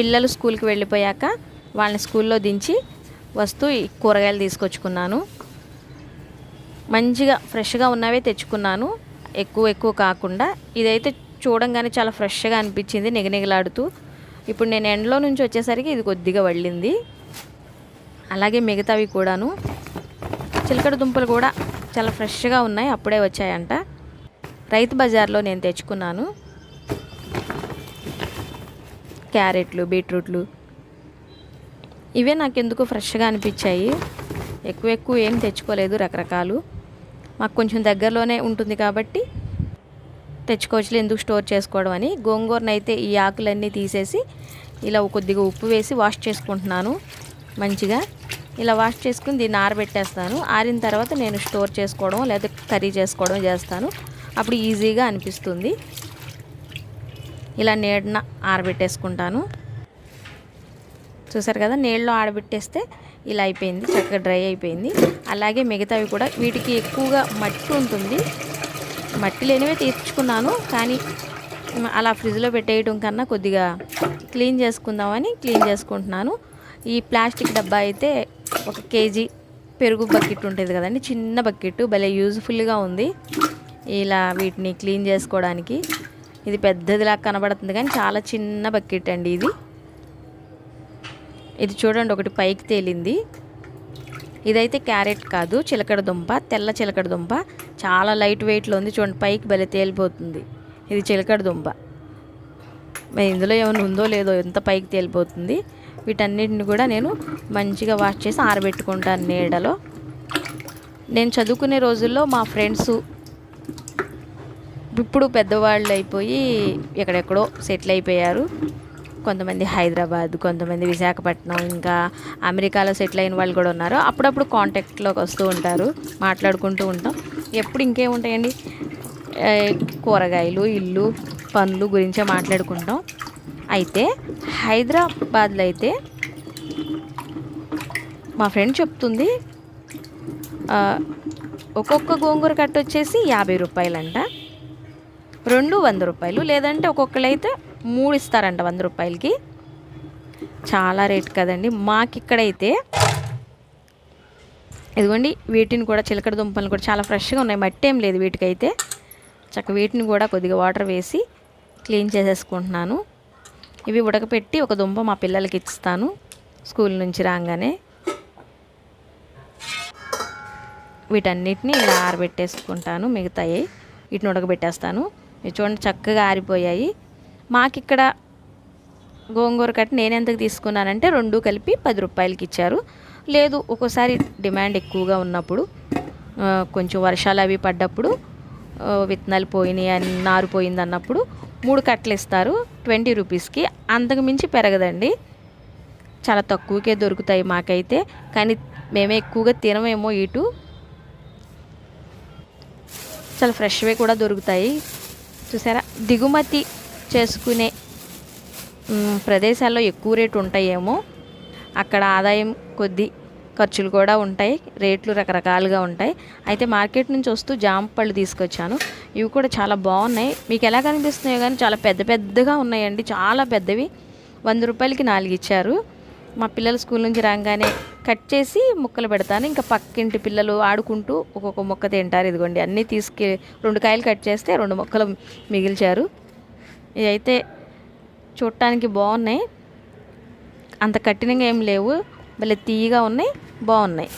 పిల్లలు స్కూల్కి వెళ్ళిపోయాక వాళ్ళని స్కూల్లో దించి వస్తూ ఈ కూరగాయలు తీసుకొచ్చుకున్నాను. మంచిగా ఫ్రెష్గా ఉన్నవే తెచ్చుకున్నాను. ఎక్కువ ఎక్కువ కాకుండా ఇదైతే చూడంగానే చాలా ఫ్రెష్గా అనిపించింది నిగనిగలాడుతూ. ఇప్పుడు నేను ఎండలో నుంచి వచ్చేసరికి ఇది కొద్దిగా వళ్ళింది. అలాగే మిగతావి కూడాను. చిలకడ దుంపలు కూడా చాలా ఫ్రెష్గా ఉన్నాయి అప్పుడే వచ్చాయంట. రైతు బజార్లో నేను తెచ్చుకున్నాను. క్యారెట్లు బీట్రూట్లు. ఇవే నాకు ఎందుకు ఫ్రెష్గా అనిపించాయి. ఎక్కువ ఎక్కువ ఏం తెచ్చుకోలేదు రకరకాలు. మాకు కొంచెం దగ్గరలోనే ఉంటుంది కాబట్టి తెచ్చుకోవచ్చులే ఎందుకు స్టోర్ చేసుకోవడం అని. గోంగూరను అయితే ఈ ఆకులన్నీ తీసేసి ఇలా కొద్దిగా ఉప్పు వేసి వాష్ చేసుకుంటున్నాను మంచిగా. ఇలా వాష్ చేసుకుని దీన్ని ఆరబెట్టేస్తాను. ఆరిన తర్వాత నేను స్టోర్ చేసుకోవడం లేదా కర్రీ చేసుకోవడం చేస్తాను. అప్పుడు ఈజీగా అనిపిస్తుంది. ఇలా నీడన ఆరబెట్టేసుకుంటాను. చూసారు కదా నీళ్ళలో ఆడబెట్టేస్తే ఇలా అయిపోయింది చక్కగా డ్రై అయిపోయింది. అలాగే మిగతావి కూడా వీటికి ఎక్కువగా మట్టి ఉంటుంది. మట్టి లేనివే తీర్చుకున్నాను కానీ అలా ఫ్రిడ్జ్లో పెట్టేయడం కన్నా కొద్దిగా క్లీన్ చేసుకుందామని క్లీన్ చేసుకుంటున్నాను. ఈ ప్లాస్టిక్ డబ్బా అయితే ఒక కేజీ పెరుగు బకెట్ ఉంటుంది కదండి చిన్న బకెట్ భలే యూజ్ఫుల్గా ఉంది. ఇలా వీటిని క్లీన్ చేసుకోవడానికి ఇది పెద్దదిలా కనబడుతుంది కానీ చాలా చిన్న బకెట్ అండి ఇది. ఇది చూడండి ఒకటి పైకి తేలింది. ఇదైతే క్యారెట్ కాదు చిలకడ దుంప తెల్ల చిలకడ దుంప. చాలా లైట్ వెయిట్లో ఉంది చూడండి పైకి భలే తేలిపోతుంది. ఇది చిలకడ దుంప. ఇందులో ఏమైనా ఉందో లేదో ఎంత పైకి తేలిపోతుంది. వీటన్నిటిని కూడా నేను మంచిగా వాష్ చేసి ఆరబెట్టుకుంటాను నీడలో. నేను చదువుకునే రోజుల్లో మా ఫ్రెండ్స్ ఇప్పుడు పెద్దవాళ్ళు అయిపోయి ఎక్కడెక్కడో సెటిల్ అయిపోయారు. కొంతమంది హైదరాబాద్ కొంతమంది విశాఖపట్నం ఇంకా అమెరికాలో సెటిల్ అయిన వాళ్ళు కూడా ఉన్నారు. అప్పుడప్పుడు కాంటాక్ట్లోకి వస్తూ ఉంటారు మాట్లాడుకుంటూ ఉంటాం. ఎప్పుడు ఇంకేముంటాయండి? కూరగాయలు ఇల్లు పనులు గురించే మాట్లాడుకుంటాం. అయితే హైదరాబాద్లో అయితే మా ఫ్రెండ్ చెప్తుంది ఒక్కొక్క గోంగూర కట్ట వచ్చేసి యాభై రూపాయలంట. రెండు వంద రూపాయలు లేదంటే ఒక్కొక్కరైతే మూడు ఇస్తారంట వంద రూపాయలకి. చాలా రేట్ కదండి. మాకిక్కడైతే ఇదిగోండి వీటిని కూడా చిలకడ దుంపలు కూడా చాలా ఫ్రెష్గా ఉన్నాయి. మట్టి ఏం లేదు వీటికైతే. చక్క వీటిని కూడా కొద్దిగా వాటర్ వేసి క్లీన్ చేసేసుకుంటున్నాను. ఇవి ఉడకపెట్టి ఒక దుంప మా పిల్లలకి ఇస్తాను స్కూల్ నుంచి రాగానే వీటన్నిటిని ఇలా ఆరబెట్టేసుకుంటాను. మిగతాయి వీటిని ఉడకబెట్టేస్తాను. చూడండి చక్కగా ఆరిపోయాయి. మాకిక్కడ గోంగూర కట్టి నేను ఎంతకు తీసుకున్నానంటే రెండు కలిపి పది రూపాయలకి ఇచ్చారు. లేదు ఒక్కోసారి డిమాండ్ ఎక్కువగా ఉన్నప్పుడు కొంచెం వర్షాలు అవి పడ్డప్పుడు విత్తనాలు పోయినాయి అని నారు పోయింది అన్నప్పుడు మూడు కట్టలు ఇస్తారు ట్వంటీ రూపీస్కి. అంతకు మించి పెరగదండి. చాలా తక్కువకే దొరుకుతాయి మాకైతే. కానీ మేమే ఎక్కువగా తినమేమో ఇటు. చాలా ఫ్రెష్వే కూడా దొరుకుతాయి. చూసారా? దిగుమతి చేసుకునే ప్రదేశాల్లో ఎక్కువ రేటు ఉంటాయేమో. అక్కడ ఆదాయం కొద్ది ఖర్చులు కూడా ఉంటాయి. రేట్లు రకరకాలుగా ఉంటాయి. అయితే మార్కెట్ నుంచి వస్తూ జామ పళ్ళు తీసుకొచ్చాను. ఇవి కూడా చాలా బాగున్నాయి. మీకు ఎలా కనిపిస్తున్నాయో కానీ చాలా పెద్ద పెద్దగా ఉన్నాయండి. చాలా పెద్దవి. వంద రూపాయలకి నాలుగు ఇచ్చారు. మా పిల్లలు స్కూల్ నుంచి రాగానే కట్ చేసి ముక్కలు పెడతాను. ఇంకా పక్కింటి పిల్లలు ఆడుకుంటూ ఒక్కొక్క ముక్క తింటారు. ఇదిగోండి అన్నీ తీసుకు రెండు కాయలు కట్ చేస్తే రెండు ముక్కలు మిగిల్చారు. ఇదైతే చూడటానికి బాగున్నాయి. అంత కఠినంగా ఏం లేవు. భలే తీయగా ఉన్నాయి బాగున్నాయి.